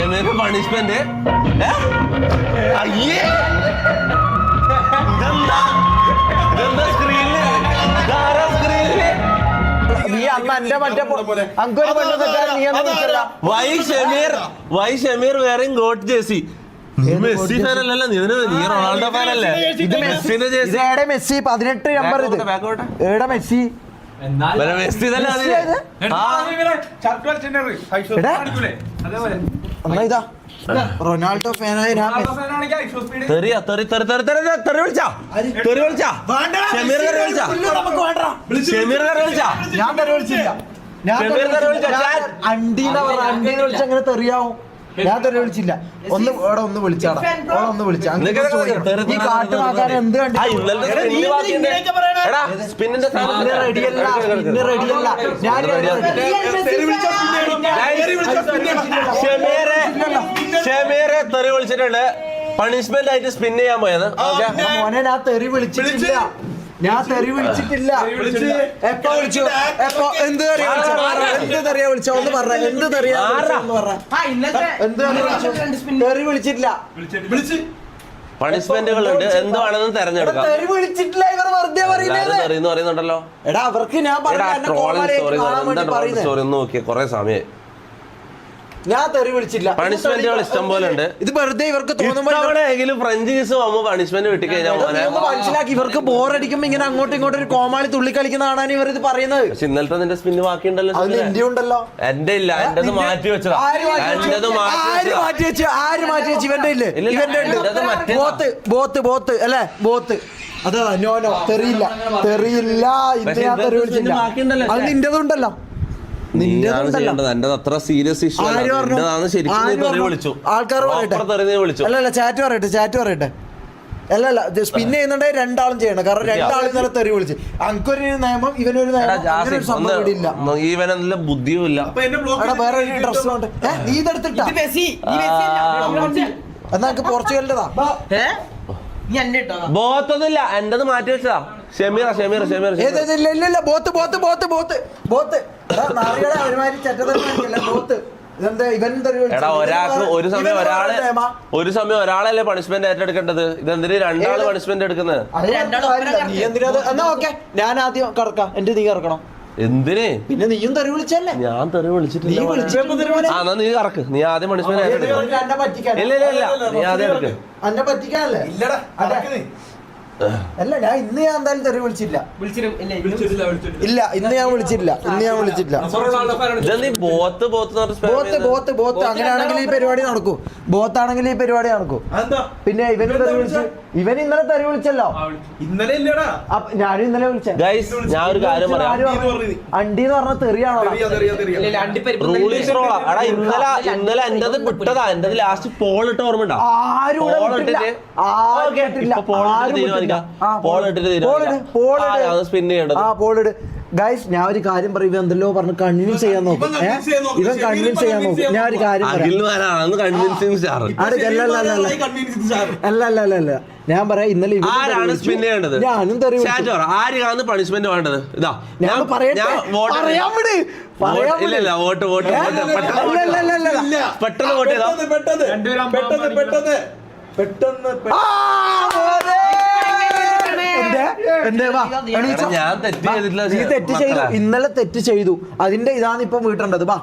ഷമീറിന് punishment അയ്യേ ഇതെന്താ? ഇതെന്താ സ്ക്രീനിൽ ഇതാരാ സ്ക്രീനിൽ നീ അന്ന് എന്റെ മറ്റേ അങ്കൊരു പെണ്ണ് തെറ്റാൻ നീ വിളിച്ചല്ല വൈ ഷമീർ വൈ ഷമീർ വേറെയും ഗോട്ട് ജേസി നീ മെസ്സി ഫാൻ അല്ലല്ലോ നീ നീ റൊണാൾഡോ ഫാൻ അല്ലേ ഇത് മെസ്സിന്റെ ഇത് ജേസി ഏടെ മെസ്സി പതിനെട്ട് നമ്പർ ഇത്. ഏടെ മെസ്സി? മെസ്സി തന്നെ എന്നാ ഇതാ. റൊണാൾഡോ ഫാനായ ഞാൻ. തെറിയാ തെറി തെറി തെറി തെറി തെറി വിളിച്ചാ. തെറി വിളിച്ചാ. ഷമീർ തെറി വിളിച്ചാ. ഷമീർ തെറി വിളിച്ചാ. ഞാൻ തെറി വിളിച്ചില്ല. ഞാൻ ഷമീർ തെറി. വിളിച്ചാ. ഞാൻ അണ്ടീന്ന് പറഞ്ഞ അണ്ടീന്ന് വിളിച്ച അങ്ങനെ തെറിയാവും. ഞാൻ തന്നെ വിളിച്ചില്ല ഒന്ന് ഇവിടെ ഒന്ന് വിളിച്ചാടാ ഇവിടെ ഒന്ന് വിളിച്ചാ. തെറി വിളിച്ചിട്ടുണ്ട്. പണിഷ്മെന്റ് ആയിട്ട് സ്പിൻ ചെയ്യാൻ പോയത്. മോനെ ഞാൻ തെറി വിളിച്ചിട്ടില്ല. ഞാൻ തെറി വിളിച്ചിട്ടില്ല. എപ്പോ വിളിച്ചു? എപ്പോ എന്ത് തെറിയ എന്ത് തെറിയ വിളിച്ചോ ഒന്ന് പറ. എന്ത് തെറിയ എന്ത് തെറി വിളിച്ചിട്ടില്ല. പണിഷ്മെന്റുകൾ ഉണ്ട്. എന്താണെന്ന് തെരഞ്ഞെടുക്കാം. എടാ അവർക്ക് ഞാൻ ട്രോളിംഗ് സ്റ്റോറി നോക്കിയ. കുറെ സമയം ഞാൻ തെറി വിളിച്ചില്ല. പണിഷ്മെന്റുകൾ ഇഷ്ടം പോലെ ഉണ്ട്. ഇത് വെറുതെ ഇവർക്ക് തോന്നുമ്പോഴെങ്കിലും ഫ്രഞ്ച് കിസ് പോകുമ്പോൾ പണിഷ്മെന്റ് കിട്ടി കഴിഞ്ഞാൽ എടാ, മോനെ. ഒന്ന് മനസ്സിലാക്കി. ഇവർക്ക് ബോറടിക്കുമ്പോ ഇങ്ങനെ അങ്ങോട്ടും ഇങ്ങോട്ടും ഒരു കോമാളി തുള്ളി കളിക്കുന്ന കാണാൻ ഇവർ ഇത് പറയുന്നത്. പക്ഷെ ഇന്നലത്തെ നിന്റെ സ്പിന്ന് ബാക്കിയുണ്ടല്ലോ. ഇന്ത്യ ഉണ്ടല്ലോ. എന്റെ ഇല്ല എന്റെ മാറ്റി വെച്ചു ആര് മാറ്റി വെച്ചു? ആര് വെച്ചതാ. മാറ്റി വെച്ചു? ഇവന്റെ ഇല്ലേ ഇവന്റെ. Both both both. അല്ലേ? ബോത്ത്. അതാ നോ നോ. തെറിയില്ല. തെറിയില്ല. ഇന്ന് ഞാൻ തെറി വിളിച്ചില്ല. അത്. നിന്റേതുണ്ടല്ലോ അത്ര സീരിയസ് ഇഷ്യൂ പറയട്ടെ. ചാറ്റ് പറയട്ടെ ചാറ്റ് പറയട്ടെ. അല്ല അല്ല സ്പിൻ ചെയ്യുന്നുണ്ടെങ്കിൽ രണ്ടാളും ചെയ്യണം. കാരണം രണ്ടാളും ഇന്നലെ തെറി വിളിച്ച്. അനക്കൊരു നിയമം ഇവനൊരു നിയമം ബുദ്ധിയുമില്ല വേറെ ഡ്രസ് നീ എന്നാ പോർച്ചുഗലിന്റെതാ ബോത്തൊന്നുമില്ല എന്റത് മാറ്റി വെച്ചതാ. ഷമീറ ഷമീറ ഷമീറ ഇല്ല ഇല്ല ഇല്ല both both both both both. എടാ, ഒരാൾക്ക് ഒരു സമയം ഒരാളെ. ഒരു സമയം ഒരാളല്ലേ പണിഷ്മെന്റ് ഏറ്റെടുക്കേണ്ടത്? ഇതെന്തിന് രണ്ടാൾ? പണിഷ്മെന്റ് എടുക്കുന്നത്? ഞാൻ ആദ്യം കറക്കാം എന്റെ നീ കറക്കണം എന്തിന്? പിന്നെ നീയും തെറി വിളിച്ചല്ലേ? ഞാൻ തെറി വിളിച്ചിട്ടില്ല. ആ എന്നാ നീ കറക്ക്. നീ ആദ്യം പണിഷ്മെന്റ് ഇല്ല ഇല്ല ഇല്ല. നീ ആദ്യം പറ്റിക്കാനല്ലേ? അതെ. അല്ല ഞാൻ ഇന്ന് ഞാൻ എന്തായാലും തെറി വിളിച്ചില്ല. ഇല്ല ഇന്ന് ഞാൻ വിളിച്ചില്ല ഇന്ന് ഞാൻ വിളിച്ചിട്ടില്ല. ബോത്ത് ബോത്ത് എന്ന് പറഞ്ഞ് ബോത്ത് ബോത്ത് ബോത്ത്. അങ്ങനെയാണെങ്കിൽ ഈ പരിപാടി നടക്കൂ. ബോത്താണെങ്കിൽ ഈ പരിപാടി നടക്കൂ. പിന്നെ ഇവനും തെറി വിളിച്ചു ഇവൻ ഇന്നലെ തെറി വിളിച്ചല്ലോ. ഇന്നലെ ഇല്ലടാ. ഞാനും ഇന്നലെ വിളിച്ച. ഗൈസ് ഞാൻ ഒരു കാര്യം പറയാം. അണ്ടി എന്ന് പറഞ്ഞ തെറിയാണോ തെറിയാ, തെറിയാ, തെറിയാ. റൂളീസ് റോളാ എടാ ഇന്നലെ ഇന്നലെ എന്റേത് വിട്ടതാ. എന്റേത് ലാസ്റ്റ് പോൾ ഇട്ട് ഓർമ്മ ആരും പോൾ. ഇട്ടിട്ട് ഓക്കേ, ഇപ്പൊ പോൾ ഇട്ടിട്ട്. തീരുമാനിക്കാം. പോൾ ഇട്ടിട്ട് തീരുമാനിക്കാം. പോൾ ഇട്, പോൾ സ്പിൻ ചെയ്യേണ്ടത്. ആ പോളിട് ഗൈസ് ഞാൻ ഒരു കാര്യം പറയുക എന്തല്ലോ പറഞ്ഞ് കൺവിൻസ് ചെയ്യാൻ നോക്കും. ഇവൻ കൺവിൻസ് ചെയ്യാൻ നോക്കും. ഞാൻ ഒരു കാര്യം ഞാൻ പറയാം ഇന്നലെ ഞാനും ആരാണ് പണിഷ്മെന്റ് വേണ്ടത്? ഇതാ ഞാൻ പറയട്ടെ. പറയാൻ വിട്. വോട്ട് വോട്ട് പെട്ടെന്ന് വോട്ട് പെട്ടെന്ന് പെട്ടെന്ന് പെട്ടെന്ന്. പെട്ടെന്ന് പെട്ടെന്ന്. ഞാൻ തെറ്റ് ചെയ്തു. ഇന്നലെ തെറ്റ് ചെയ്തു. അതിന്റെ ഇതാണ് ഇപ്പൊ വീട്ടേണ്ടത്. ബാ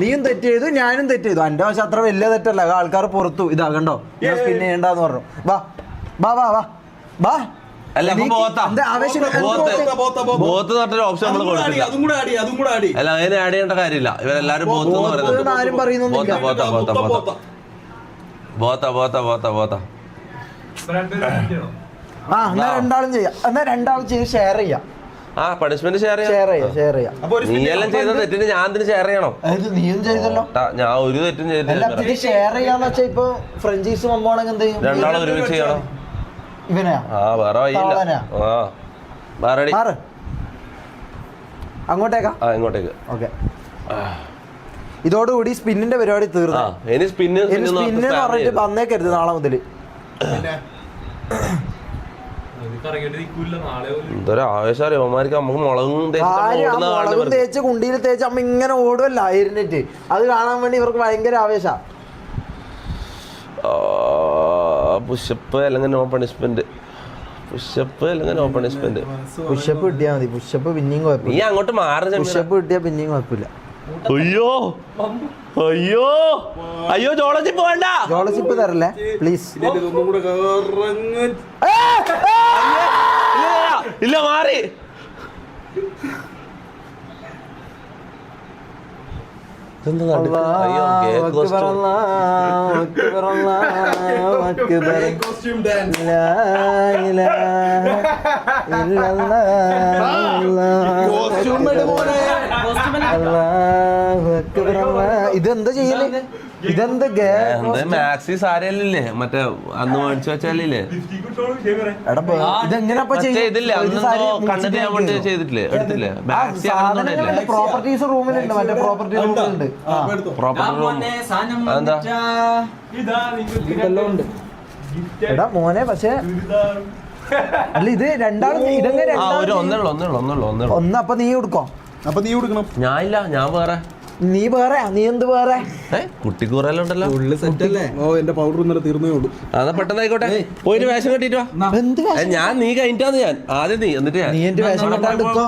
നീയും തെറ്റ് ചെയ്തു ഞാനും തെറ്റ് ചെയ്തു. എന്റെ വശം അത്ര വലിയ തെറ്റല്ല. ആൾക്കാർ പുറത്തു. ഇതാ കണ്ടോ? ഞാൻ സ്പിൻ ചെയ്യണ്ടെന്ന് പറഞ്ഞു. വാ. വാ വാ വാ. ബാ അല്ല ഓപ്ഷൻ നമ്മൾ അല്ല കാര്യമില്ല. എന്ന് പറയുന്നത് ബോത്ത ബോത്ത ബോത്ത ബോത്ത ബോത്ത ബോത്ത ബോത്ത ആ എന്നാ രണ്ടാളും ചെയ്യാം. എന്നാ രണ്ടാളും ചെയ്ത് ഷെയർ ചെയ്യാം. ആ പണിഷ്മെന്റ് ഷെയർ ഷെയർ ചെയ്യാം ഷെയർ ചെയ്യാം. നീ എല്ലാം ചെയ്ത തെറ്റിന് ഞാൻ എന്തിന് ഷെയർ ചെയ്യണോ? അതായത് നീയും ചെയ്തല്ലോ. ഞാൻ ഒരു തെറ്റും ചെയ്തിട്ടില്ല ഷെയർ ചെയ്യാന്ന് വെച്ചാ ഇപ്പൊ ഫ്രഞ്ചീസ് വമ്പോണെങ്കിൽ എന്ത് ചെയ്യും? രണ്ടാളും ഒരുമിച്ച് ചെയ്യണം. ഇവനെയാ? ആ വേറെ വയ്യില്ല? ആ വേറെ അങ്ങോട്ടേക്കാ? ആ ഇങ്ങോട്ടേക്ക്. ഓക്കെ. ഇതോടുകൂടി സ്പിന്നിന്റെ പരിപാടി തീർന്നു. സ്പിന്ന് പറഞ്ഞിട്ട് വന്നേക്കരുത് നാളെ മുതൽ എന്തൊരു ആവേശം യോമാർക്ക് നമുക്ക് മുളകും. തേച്ച് കുണ്ടിയിൽ തേച്ച് അമ്മ ഇങ്ങനെ ഓടുമല്ല ഇരുന്നിട്ട്. അത് കാണാൻ വേണ്ടി ഇവർക്ക് ഭയങ്കര ആവേശ. പുഷപ്പ് അല്ലെങ്കിൽ നോ പണിഷ്മെന്റ് പുഷപ്പ് അല്ലെങ്കിൽ നോ പണിഷ്മെന്റ് പുഷപ്പ് കിട്ടിയാ മതി. പുഷപ്പ് പിന്നെയും നീ കുഴപ്പമില്ല അങ്ങോട്ട് മാറി. പുഷപ്പ് കിട്ടിയാ പിന്നെയും കുഴപ്പമില്ല. അയ്യോ അയ്യോ അയ്യോ ജോളജിപ്പ് വേണ്ട ജോളജിപ്പ് തരല്ലേ? പ്ലീസ് ഒന്നും കൂടെ കറങ്ങ്. ഇല്ല, മാറി. ഇതെന്താ ചെയ്യൽ? ഇതെന്താ മാക്സി സാരല്ലേ മറ്റേ അന്ന് മേടിച്ചു ചെയ്തിട്ടില്ലേ എടുത്തില്ലേ? മാക്സി പ്രോപ്പർട്ടീസ് റൂമിലുണ്ട് മറ്റേ പ്രോപ്പർട്ടി റൂമിലുണ്ട്. പ്രോപ്പർട്ടി റൂം എടാ മോനെ പക്ഷെ അല്ല ഇത് രണ്ടാളും ഇതെങ്ങനെ ഒന്നേ ഉള്ളൂ ഒന്നേ ഉള്ളൂ ഒന്നേ ഉള്ളൂ ഒന്നേ ഉള്ളൂ. ഒന്ന് അപ്പൊ നീ കൊടുക്കോ അപ്പൊ നീ കൊടുക്കണം ഞാൻ ഇല്ല ഞാൻ വേറെ. നീ വേറെ നീ എന്ത് വേറെ? കുട്ടി അല്ലേ? ഓ എന്റെ പൗഡർ ഇന്നലെ തീർന്നേ ഉള്ളൂ. അതാ പെട്ടെന്ന് ആയിക്കോട്ടെ. പോയിട്ട് വേഷം കെട്ടിട്ട് വാ. എന്ത് ഞാൻ നീ കഴിഞ്ഞിട്ടാന്ന് ഞാൻ. ആദ്യം നീ എന്നിട്ട് നീ എന്റെ വേഷം അവിടെ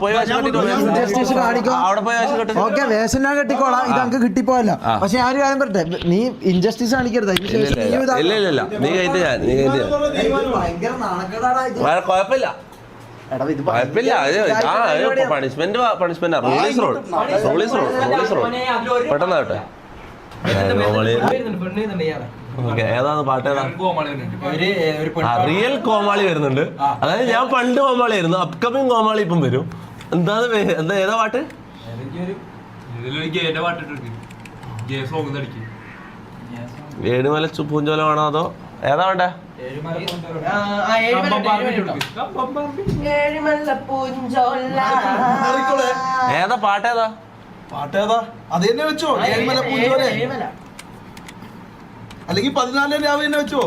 പോയി- വേഷം കെട്ടിട്ട് വാ. കാണിക്കോ അവിടെ പോയി വേഷം കെട്ടി ഓക്കെ വേഷം ഞാൻ കെട്ടിക്കോളാം. ഇത് നമുക്ക് കിട്ടിപ്പോയല്ലോ. പക്ഷെ ഞാൻ ഒരു കാര്യം പറട്ടെ നീ ഇൻജസ്റ്റിസ് കാണിക്കരുത്. ഇല്ല ഇല്ല നീ ഇല്ല ഇല്ല ഇല്ല ഇല്ല. നീ കഴിഞ്ഞിട്ട് ഞാൻ നീ കഴിഞ്ഞിട്ട് ഞാൻ. ഭയങ്കര നാണക്കേടാടാ ഇത്. വേറെ കുഴപ്പമില്ല. Punishment punishment rules roll rules roll rules roll പെട്ടെന്നാവട്ടെ ഏതാണ് പാട്ട് റിയൽ കോമാളി വരുന്നുണ്ട്. അതായത് ഞാൻ പണ്ട് കോമാളി ആയിരുന്നു അപ്കമിങ് കോമാളി ഇപ്പം വരും. എന്താണ് എന്താ ഏതാ പാട്ട്? ഏഴുമല ചു- പൂഞ്ചോല വേണോ അതോ? ഏതാ വേണ്ടേ? ഏതാ പാട്ടേതാ? പാട്ടേതാ? അത് തന്നെ വെച്ചോ ഏഴുമല പൂഞ്ചോലെ അല്ലെങ്കിൽ പതിനാലിന് രാവിലെ തന്നെ വെച്ചോ?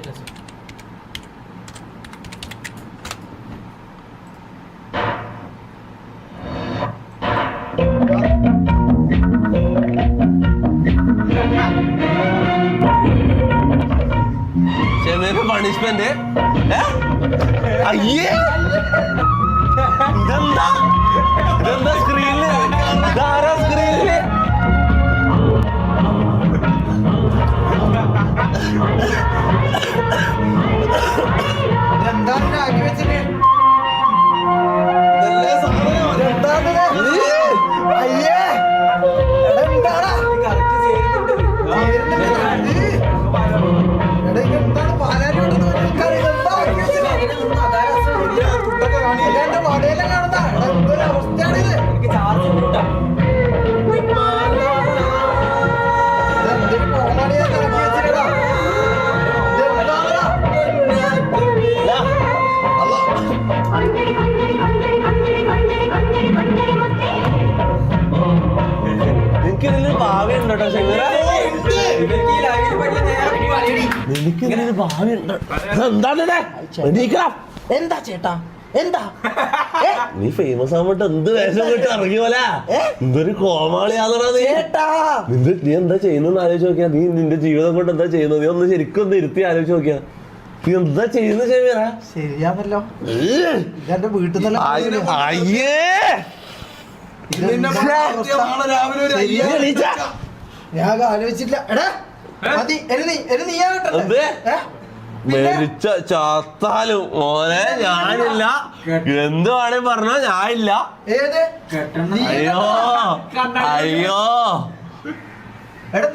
ഷെമീർക്ക് പണിഷ്മെന്റ് അയ്യേ! ഇതെന്താ? ഇതെന്താ സ്ക്രീനിൽ ഇതാരാ സ്ക്രീനിൽ ഇത് ആക്കി വെച്ചിട്ട്? ഉണ്ട് കേട്ടോ ഷെമീറ നിനക്ക് ഇതിലൊരു ഭാവി ഉണ്ട് എന്താണ് എണീക്കണം. എന്താ ചേട്ടാ? എന്താ? നീ ഫേമസ് ആവട്ടെ എന്ത് വേഷം കിട്ടി ഇറങ്ങി പോലെ? എന്തൊരു കോമാളിയാണെടാ നീ. ചേട്ടാ. നിന്റെ നീ എന്താ ചെയ്യുന്നു ആലോചിച്ച് നോക്കിയാ? നീ നിന്റെ ജീവിതം കൊണ്ട് എന്താ ചെയ്യുന്നത്? നീ ഒന്ന് ശരിക്കും ഒന്ന് ഇരുത്തി ആലോചിച്ച് നോക്കിയാ. നീ എന്താ ചെയ്യുന്ന ഷെമീറ ശരിയാണല്ലോ. എന്റെ വീട്ടിൽ അയ്യേ. നിന്നെ നടത്തിയ രാവിലെ ഞാൻ ആലോചിച്ചില്ല എടാ മതി എനി നീ ഞാൻ? പിന്നെ? മരിച്ച ചത്താലും. മോനെ ഞാനില്ല. എന്ത് വേണേ പറഞ്ഞോ ഞാനില്ല. ഏത്? അയ്യോ. അയ്യോ. എടാ?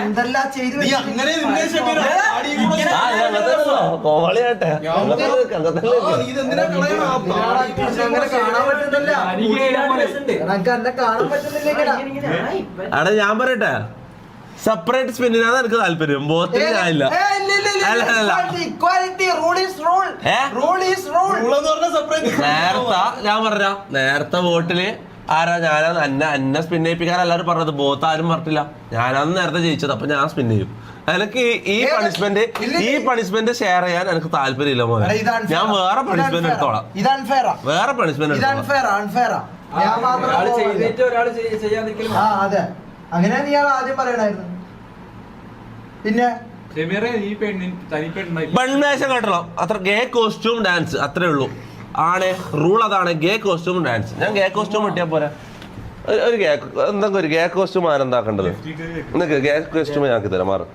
എന്തെല്ലാം ചെയ്ത് നീ. കോമാളിയാട്ടെ എടാ, ഞാൻ പറയട്ടെ? സെപ്പറേറ്റ് സ്പിന്നിനാണ് എനിക്ക് താല്പര്യം? ബോത്തിൽ ഞാനില്ല. നേരത്തെ ഞാൻ പറഞ്ഞ നേരത്തെ വോട്ടിൽ ആരാ ഞാനാ? എന്നെ എന്നെ സ്പിൻ ചെയ്യിപ്പിക്കാൻ എല്ലാവരും പറഞ്ഞത് ബോത്ത് ആരും പറഞ്ഞില്ല ഞാനാണ് നേരത്തെ ജയിച്ചത് അപ്പൊ ഞാൻ സ്പിൻ ചെയ്യും. എനിക്ക് ഈ- പണിഷ്മെന്റ് ഈ പണിഷ്മെന്റ് ഷെയർ ചെയ്യാൻ എനിക്ക് താല്പര്യമില്ല മോനെ. ഞാൻ വേറെ പണിഷ്മെന്റ് എടുത്തോളാം. വേറെ പണിഷ്മെന്റ് അങ്ങനെ നീ ആദ്യം പറയണായിരുന്നു. പിന്നെ? ബൺവേഷം കെട്ടണം. അത്ര ഗേ കോസ്റ്റ്യൂം ഡാൻസ് അത്രേ ഉള്ളൂ. ആണ് റൂൾ അതാണ് ഗേ കോസ്റ്റ്യൂം ഡാൻസ് ഞാൻ ഗേ കോസ്റ്റ്യൂം കിട്ടിയാൽ പോരാ? ഒരു- ഗേ എന്തെങ്കിലും ഒരു ഗേ കോസ്റ്റ്യൂം ആരെന്താക്കേണ്ടത് നിങ്ങൾക്ക് ഗേ കോസ്റ്റ്യൂം ഞാൻ തരാം മാറും.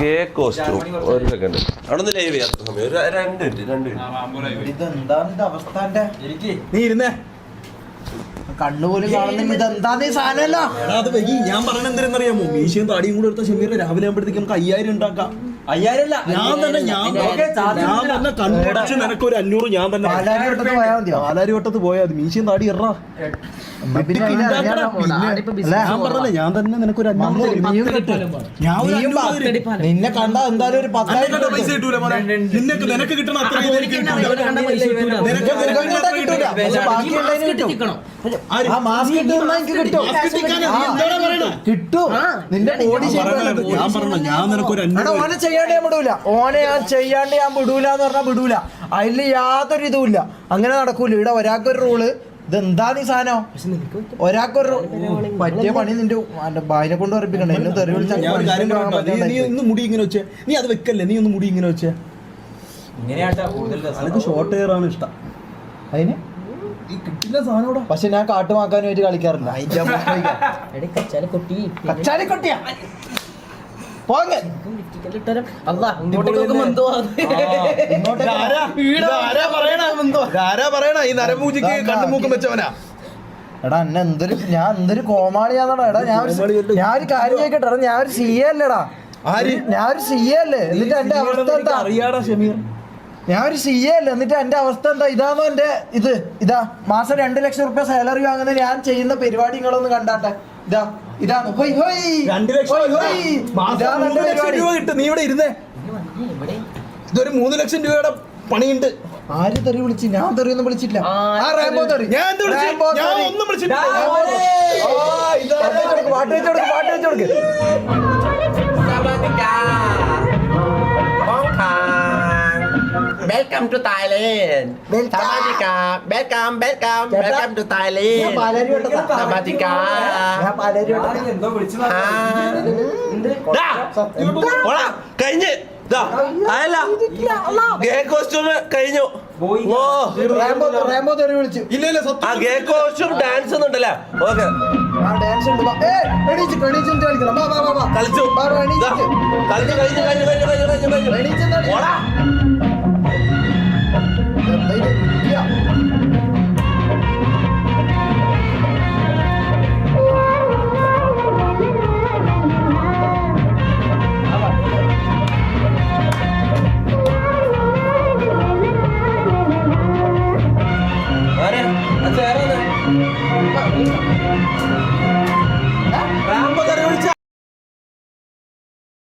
ഗേ കോസ്റ്റ്യൂം ഒരു സെക്കൻഡ് അവിടെ നിന്ന് ലൈവ് ചെയ്യാത്ത സമയം. ഒരു രണ്ട് മിനിറ്റ് രണ്ട് മിനിറ്റ് നീ ഇരുന്നേ. കണ്ണുപോലും കാണുന്ന ഇതെന്താന്ന് സാധനമല്ല? ഞാൻ പറഞ്ഞ എന്തിനെന്നറിയാമോ മീശയും താടിയും കൂടെ എടുത്ത ഷമീറിന് രാവിലെ ആകുമ്പോഴത്തേക്ക് നമുക്ക് അയ്യായിരം ഉണ്ടാക്കാം. അയ്യായിരല്ല. ഞാൻ തന്നെ ഞാൻ ഞാൻ തന്നെ കണ്ടുപിടിച്ച് നിനക്ക് ഒരു അഞ്ഞൂറ് ഞാൻ തന്നെ പോയാൽ മതിയോ? പോയാൽ മതി. മീശയും താടി ഇറ? ഞാൻ പറഞ്ഞല്ലേ ഞാൻ തന്നെ നിനക്ക് ഒരു അഞ്ഞൂറ്. ഞാൻ. നിന്നെ കണ്ടാ എന്തായാലും ഒരു പത്തായിരം നിനക്ക് പൈസ കിട്ടൂല. നിനക്ക് നിനക്ക് കിട്ടണ. കിട്ടും? നിന്റെ ബോഡി ഞാൻ പറഞ്ഞ ഞാൻ നിനക്കൊരു അഞ്ഞൂറ് ചെയ്യാണ്ട് ഞാൻ വിടൂല. ഓനെ ഞാൻ ചെയ്യാണ്ട് ഞാൻ വിടൂല എന്ന് പറഞ്ഞാൽ വിടൂല. അതിൽ യാതൊരു ഇതും ഇല്ല. അങ്ങനെ നടക്കൂല. ഇവിടെ ഒരാൾക്കൊരു റൂൾ ഇത് എന്താ നീ സാധനം? ഒരാൾക്കൊരു പറ്റിയ പണി നിന്റെ ഭാര്യനെ കൊണ്ട് ഉറപ്പിക്കണേ എന്നെ തെറി വിളിച്ചാൽ നീ നീ ഒന്ന് മുടി ഇങ്ങനെ വെച്ചേ. നീ അത് വെക്കല്ലേ? നീ ഒന്ന് മുടി ഇങ്ങനെ വെച്ചേ. ഷോർട്ട് ഹെയർ ആണ് ഇഷ്ടം. അതിന്? ഈ കിട്ടില്ല സാധനം പക്ഷെ ഞാൻ കാട്ടുമാക്കാനുമായിട്ട് കളിക്കാറില്ല. അതിന്റെ എടി കച്ചാൽ കൊട്ടി. കച്ചാലിക്കൊട്ടിയാ പോങ്ങ്? ഇതാരാ? പറയണ? ഈ നരമൂജിക്ക് കണ്ണുമൂക്കും വെച്ചവനാ. എടാ എന്നെ എന്തൊരു ഞാൻ എന്തൊരു കോമാളിയാന്നടാ എടാ ഞാൻ ഒരു- ഞാൻ ഒരു കാര്യം ചോദിക്കട്ടെ? എടാ ഞാൻ ഒരു സി എ അല്ലേടാ. ആര്? ഞാൻ ഒരു സി എ അല്ലേ? എന്നിട്ട് എന്റെ അവസ്ഥ എന്താ? അറിയാടാ ഷമീർ. ഞാൻ ഒരു സി എ അല്ലേ? എന്നിട്ട് എന്റെ അവസ്ഥ എന്താ? ഇതാണോ എന്റെ ഇത്? ഇതാ മാസം രണ്ട് ലക്ഷം റുപ്യ സാലറി വാങ്ങുന്ന ഞാൻ ചെയ്യുന്ന പരിപാടി നിങ്ങളൊന്ന് കണ്ടാട്ടെ? ഇതാ. ഇതാണ് രണ്ട് ലക്ഷം രൂപ. കിട്ടും. നീ ഇവിടെ ഇരുന്നേ. ഇതൊരു മൂന്ന് ലക്ഷം രൂപയുടെ പണിയുണ്ട്. ആര് തെറി വിളിച്ചു? ഞാൻ തെറിയൊന്നും വിളിച്ചില്ല ആ റേംബോ തെറി. ഞാൻ തെറി. ഒന്നും തെറി. ഇതാ. പാട്ട് വെച്ച് കൊടുക്ക്, പാട്ട് വെച്ച് കൊടുക്ക്, welcome to Thailand. Welcome welcome കഴിഞ്ഞ്. കഴിഞ്ഞു. സത്യം ഡാൻസ് ഒന്നുണ്ടല്ലേ ഓക്കെ. ആ ഉണ്ട്. വാ. ഏയ്, എണീച്ചിട്ട് എണീച്ചിട്ട് കളിക്കണം. വാ വാ വാ വാ. കളിച്ചു. കളിച്ചു കഴിഞ്ഞു കഴിഞ്ഞു കഴിഞ്ഞു കഴിഞ്ഞു കഴിഞ്ഞു കഴിഞ്ഞു